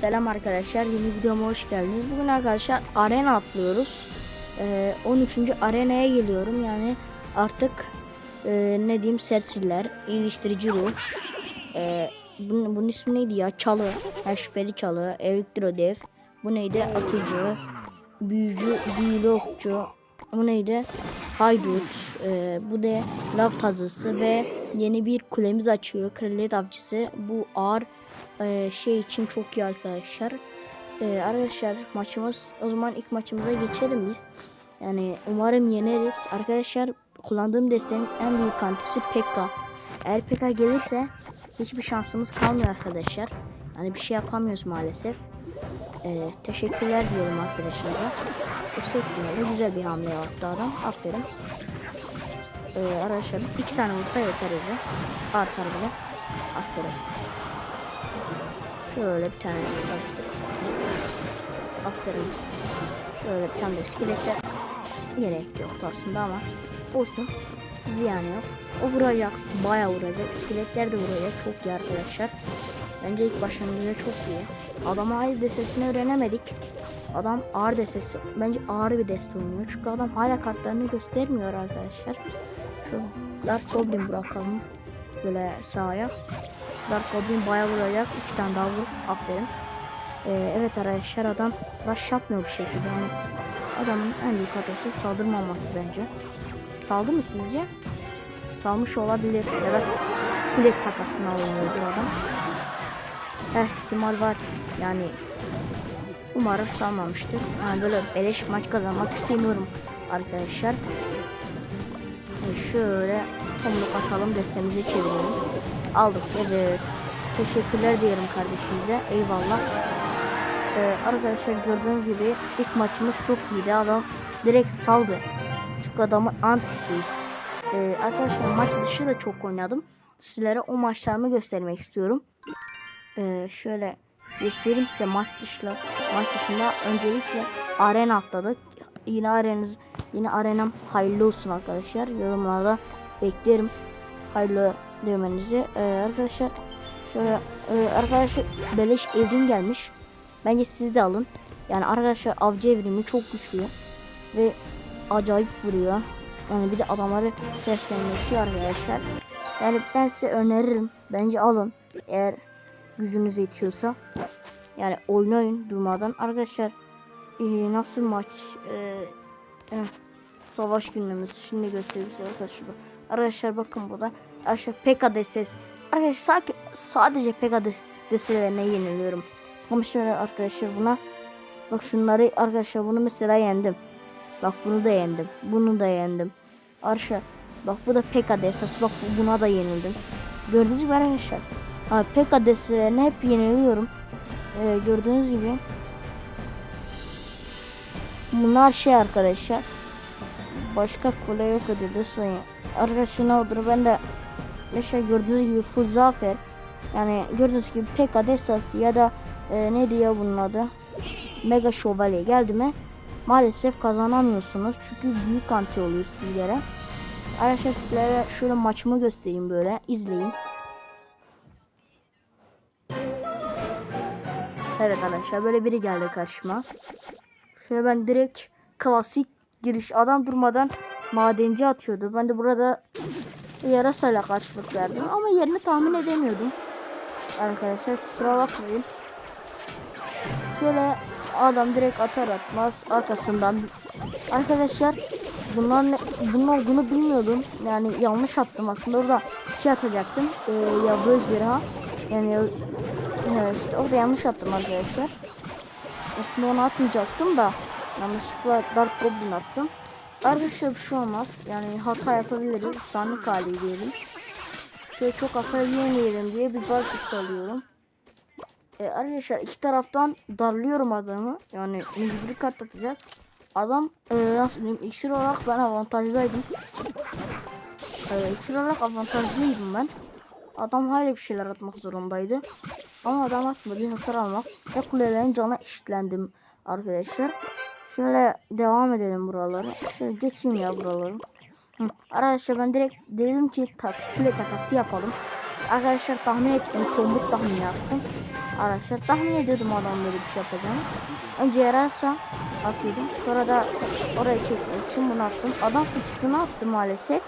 Selam arkadaşlar yeni videoma hoş geldiniz. Bugün arkadaşlar arena atlıyoruz. Ee, 13. arenaya geliyorum yani artık e, ne diyeyim serseriler, iyileştirici ruh. Ee, bunun, bunun ismi neydi ya? Çalı, ha, şüpheli çalı, elektrodev. Bu neydi? Atıcı, büyücü, büyülü okçu. Bu neydi? Haydut. Ee, bu da lav tazısı ve yeni bir kulemiz açıyor. Kraliyet avcısı. Bu ağır e, şey için çok iyi arkadaşlar. Ee, arkadaşlar maçımız o zaman ilk maçımıza geçelim biz. Yani umarım yeneriz. Arkadaşlar kullandığım destenin en büyük kantisi Pekka. Eğer Pekka gelirse hiçbir şansımız kalmıyor arkadaşlar. Yani bir şey yapamıyoruz maalesef. Ee, teşekkürler diyorum arkadaşımıza. Yüksek bir güzel bir hamle yaptı adam. Aferin. Ee, arkadaşlar iki tane vursa yeter bize. Artar bile. Aferin. Şöyle bir tane. Aferin. Şöyle bir tane de iskelette gerek yoktu aslında ama olsun. Ziyan yok. O vuracak. Bayağı vuracak. İskeletler de vuracak. Çok iyi arkadaşlar. Bence ilk başlangıçta çok iyi. Adama hayır destesini öğrenemedik. Adam ağır destesi. Bence ağır bir deste oynuyor. Çünkü adam hala kartlarını göstermiyor arkadaşlar. Şu Dark Goblin bırakalım. Böyle sahaya. Dark Goblin bayağı vuracak. 3 tane daha vur. Aferin. Ee, evet arkadaşlar adam rush yapmıyor bu şekilde. Yani adamın en büyük hatası saldırmaması bence. Saldı mı sizce? Salmış olabilir. Da kule takasına oynuyordu adam. Her ihtimal var. Yani umarım salmamıştır. Yani böyle beleş maç kazanmak istemiyorum arkadaşlar. Şöyle tomruk atalım destemizi çevirelim. Aldık evet. Teşekkürler diyelim kardeşimize. Eyvallah. Ee, arkadaşlar gördüğünüz gibi ilk maçımız çok iyiydi. Adam direkt saldı. Çünkü adamın antisiyiz. Ee, arkadaşlar maç dışı da çok oynadım. Sizlere o maçlarımı göstermek istiyorum. Ee, şöyle göstereyim size maç dışında. Maç dışında öncelikle arena atladık. Yine arenanız yine arenam hayırlı olsun arkadaşlar. Yorumlarda beklerim. Hayırlı demenizi. Ee, arkadaşlar şöyle e, arkadaşlar beleş evrim gelmiş. Bence siz de alın. Yani arkadaşlar avcı evrimi çok güçlü ve acayip vuruyor. Yani bir de adamları seslenmesiyor arkadaşlar. Yani ben size öneririm. Bence alın. Eğer gücünüz yetiyorsa. Yani oynayın durmadan. Arkadaşlar ee, nasıl maç? Ee, eh, savaş günümüz. Şimdi göstereyim size arkadaşlar. Arkadaşlar bakın burada. Arkadaşlar PK ses. Arkadaşlar sadece, sadece PK deselerine yeniliyorum. Ama şöyle arkadaşlar buna. Bak şunları arkadaşlar bunu mesela yendim. Bak bunu da yendim. Bunu da yendim. Arkadaşlar bak bu da PK desesi. Bak buna da yenildim. Gördüğünüz gibi arkadaşlar. Deselerine hep yeniliyorum. Ee, gördüğünüz gibi. Bunlar şey arkadaşlar. Başka kule yok edildi sayın. Arkadaşlar ne olur ben de Yaşar gördüğünüz gibi full zafer. Yani gördüğünüz gibi PK destası ya da e, ne diyor bunun adı? Mega şövalye geldi mi? Maalesef kazanamıyorsunuz. Çünkü büyük anti oluyor sizlere. Arkadaşlar sizlere şöyle maçımı göstereyim böyle. izleyin. Evet arkadaşlar böyle biri geldi karşıma. Şöyle ben direkt klasik giriş adam durmadan madenci atıyordu. Ben de burada yarasayla karşılık verdim ama yerini tahmin edemiyordum. Arkadaşlar kusura bakmayın. Şöyle adam direkt atar atmaz arkasından arkadaşlar bunlar ne, bunun olduğunu bilmiyordum. Yani yanlış attım aslında orada şey atacaktım. Ee, yavru ejderha. Yani ya, işte orada yanlış attım arkadaşlar. Aslında onu atmayacaktım da yanlışlıkla Dark Goblin attım. Arkadaşlar bir şey olmaz. Yani hata yapabiliriz. Sandık hali diyelim. Şöyle çok hasar yemeyelim diye bir barkış alıyorum. Ee, arkadaşlar iki taraftan darlıyorum adamı. Yani mecburi kart atacak. Adam e, nasıl diyeyim iksir olarak ben avantajlıydım. E, iksir olarak avantajlıydım ben. Adam hala bir şeyler atmak zorundaydı. Ama adam atmadı hasar almak. Ve kulelerin canı eşitlendim arkadaşlar. Şöyle devam edelim buraları. Şöyle geçeyim ya buraları. Arkadaşlar ben direkt dedim ki tak, kule takası yapalım. Arkadaşlar tahmin ettim. Tombuk tahmin yaptım. Arkadaşlar tahmin ediyordum adam böyle bir şey yapacağını. Önce yararsa atıyordum. Sonra da oraya çekmek için bunu attım. Adam fıçısını attı maalesef.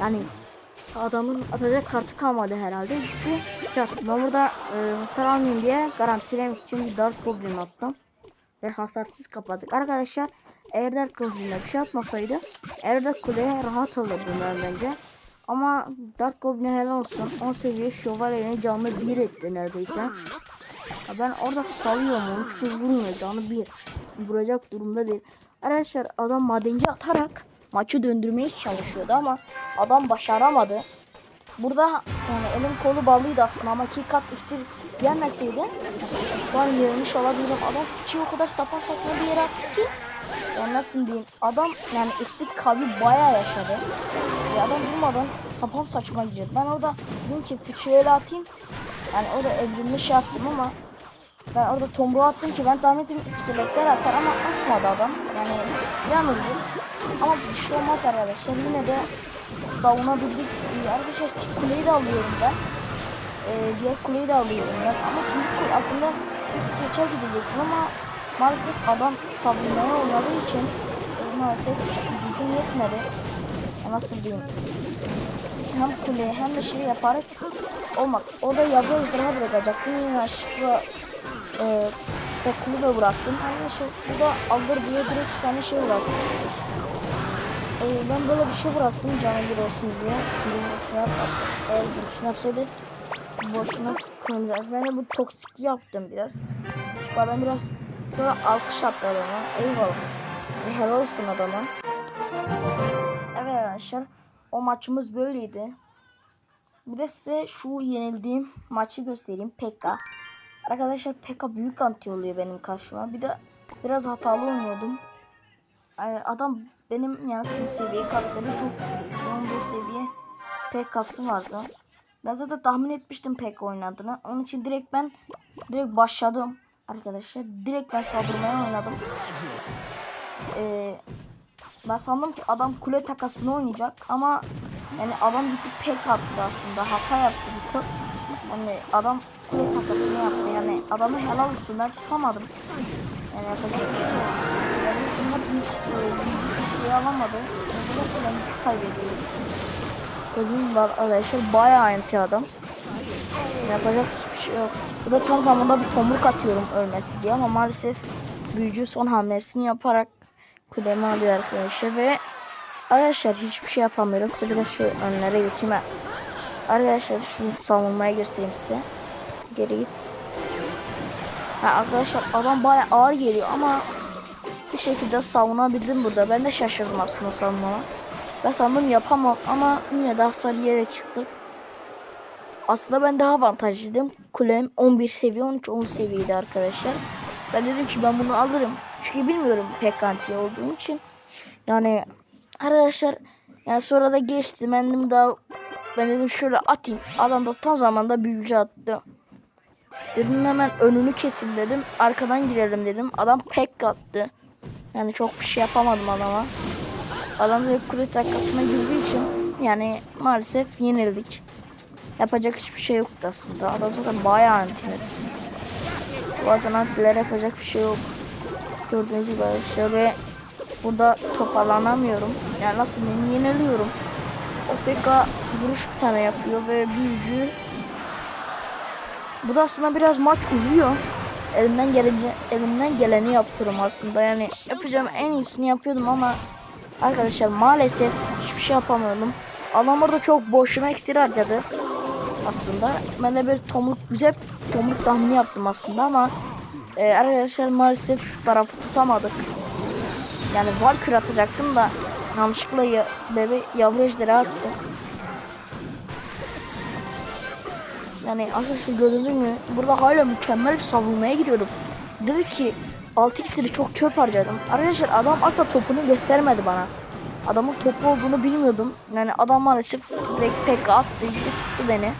Yani adamın atacak kartı kalmadı herhalde. Gitti attı. Ben burada e, hasar almayayım diye garantilemek için bir Dark Goblin attım. Ve hasarsız kapattık. Arkadaşlar eğer Dark Goblin'e bir şey atmasaydı Erde kuleye rahat alırdım ben bence. Ama Dark Goblin'e helal olsun. 10 seviye şövalyenin canını bir etti neredeyse. Ya ben orada salıyorum onu çünkü vurmuyor canı bir. Vuracak durumda değil. Arkadaşlar adam madenci atarak maçı döndürmeye çalışıyordu ama adam başaramadı. Burada yani elim kolu bağlıydı aslında ama iki kat iksir gelmeseydi şu an yenilmiş olabilirim. Adam fıçıyı o kadar sapan saçma bir yere attı ki yani nasıl diyeyim adam yani eksik kabi bayağı yaşadı. Ve adam durmadan sapan saçma gidiyor. Ben orada dedim ki fıçıyı öyle atayım. Yani orada evrimli şey attım ama ben orada tomruğu attım ki ben tahmin ettim iskeletler atar ama atmadı adam. Yani yalnızdır. Ama bir şey olmaz arkadaşlar. Yine de savunabildik. İyi arkadaşlar kuleyi de alıyorum ben. Ee, diğer kuleyi de alıyorum ben. Ama çünkü aslında üst taça gidecektim ama maalesef adam savunmaya oynadığı için e, maalesef gücüm yetmedi. Ya Nasıl diyeyim? Hem kuleye hem de şey yaparak olmak. Orada yavru ejderha bırakacaktım. Yine aşıkla e, işte kulübe bıraktım. Aynı şey burada alır diye direkt bir tane şey bıraktım. E, ben böyle bir şey bıraktım canı bir olsun diye. Şimdi boşuna yapmasın. Eğer boşuna yapsaydı boşuna kırmızı. Ben de bu toksik yaptım biraz. Çünkü adam biraz sonra alkış attı adama. Eyvallah. Bir helal olsun adama. Evet arkadaşlar. O maçımız böyleydi. Bir de size şu yenildiğim maçı göstereyim. Pekka. Arkadaşlar Pekka büyük anti oluyor benim karşıma. Bir de biraz hatalı oynuyordum. Adam benim yani sim seviye kartları çok yüksekti. 14 seviye Pekka'sı vardı. Ben zaten tahmin etmiştim Pekka oynadığını. Onun için direkt ben direkt başladım arkadaşlar. Direkt ben saldırmaya oynadım. Ee, ben sandım ki adam kule takasını oynayacak ama yani adam gitti pek attı aslında hata yaptı bir tık. Yani adam kule takasını yaptı yani adamı helal olsun ben tutamadım. Yani yapacak. Büyük bir şey alamadı. Yani burada kulemizi kaybediyoruz. Gördüğünüz gibi arkadaşlar bayağı anti adam. Yapacak hiçbir şey yok. Bu da tam zamanda bir tomruk atıyorum ölmesi diye ama maalesef büyücü son hamlesini yaparak kulemi alıyor arkadaşlar ve arkadaşlar hiçbir şey yapamıyorum. Size biraz şu önlere geçeyim. Arkadaşlar şu savunmayı göstereyim size. Geri git. Ha, arkadaşlar adam bayağı ağır geliyor ama bir şekilde savunabildim burada. Ben de şaşırdım aslında savunmama. Ben sandım yapamam ama yine de hasar yiyerek çıktım. Aslında ben daha avantajlıydım. Kulem 11 seviye 13 10 seviyeydi arkadaşlar. Ben dedim ki ben bunu alırım. Çünkü bilmiyorum pek anti olduğum için. Yani arkadaşlar yani sonra da geçti. Ben dedim daha ben dedim şöyle atayım. Adam da tam zamanda büyücü attı. Dedim hemen önünü kesim dedim. Arkadan girelim dedim. Adam pek attı. Yani çok bir şey yapamadım adama. Adam direkt kule dakikasına girdiği için yani maalesef yenildik. Yapacak hiçbir şey yoktu aslında. Adam zaten bayağı antimiz. Bazen antiler yapacak bir şey yok. Gördüğünüz gibi arkadaşlar ve burada toparlanamıyorum. Yani nasıl diyeyim yeniliyorum. OPK vuruş bir tane yapıyor ve büyücü bu da aslında biraz maç uzuyor. Elimden gelince elimden geleni yapıyorum aslında. Yani yapacağım en iyisini yapıyordum ama arkadaşlar maalesef hiçbir şey yapamıyordum. Adam orada çok boşuna iksir harcadı aslında. Ben de bir tomruk güzel tomruk tahmini yaptım aslında ama e, arkadaşlar maalesef şu tarafı tutamadık. Yani Valkür atacaktım da yanlışlıkla ya, bebe yavru ejderi attı. Yani arkadaşlar gördüğünüz gibi burada hala mükemmel bir savunmaya giriyorum. Dedi ki 6 iksiri çok çöp harcadım. Arkadaşlar adam asla topunu göstermedi bana. Adamın topu olduğunu bilmiyordum. Yani adam maalesef direkt pek attı. Tuttu beni.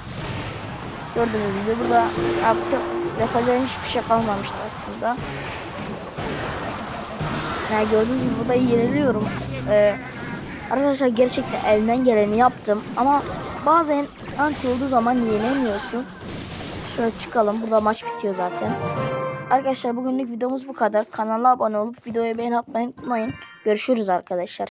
Gördüğünüz gibi burada yaptı. Yapacağım hiçbir şey kalmamıştı aslında. Yani gördüğünüz gibi burada yeniliyorum. Ee, arkadaşlar gerçekten elinden geleni yaptım. Ama bazen anti olduğu zaman yenemiyorsun. Şöyle çıkalım. Burada maç bitiyor zaten. Arkadaşlar bugünlük videomuz bu kadar. Kanala abone olup videoya beğeni atmayı unutmayın. Görüşürüz arkadaşlar.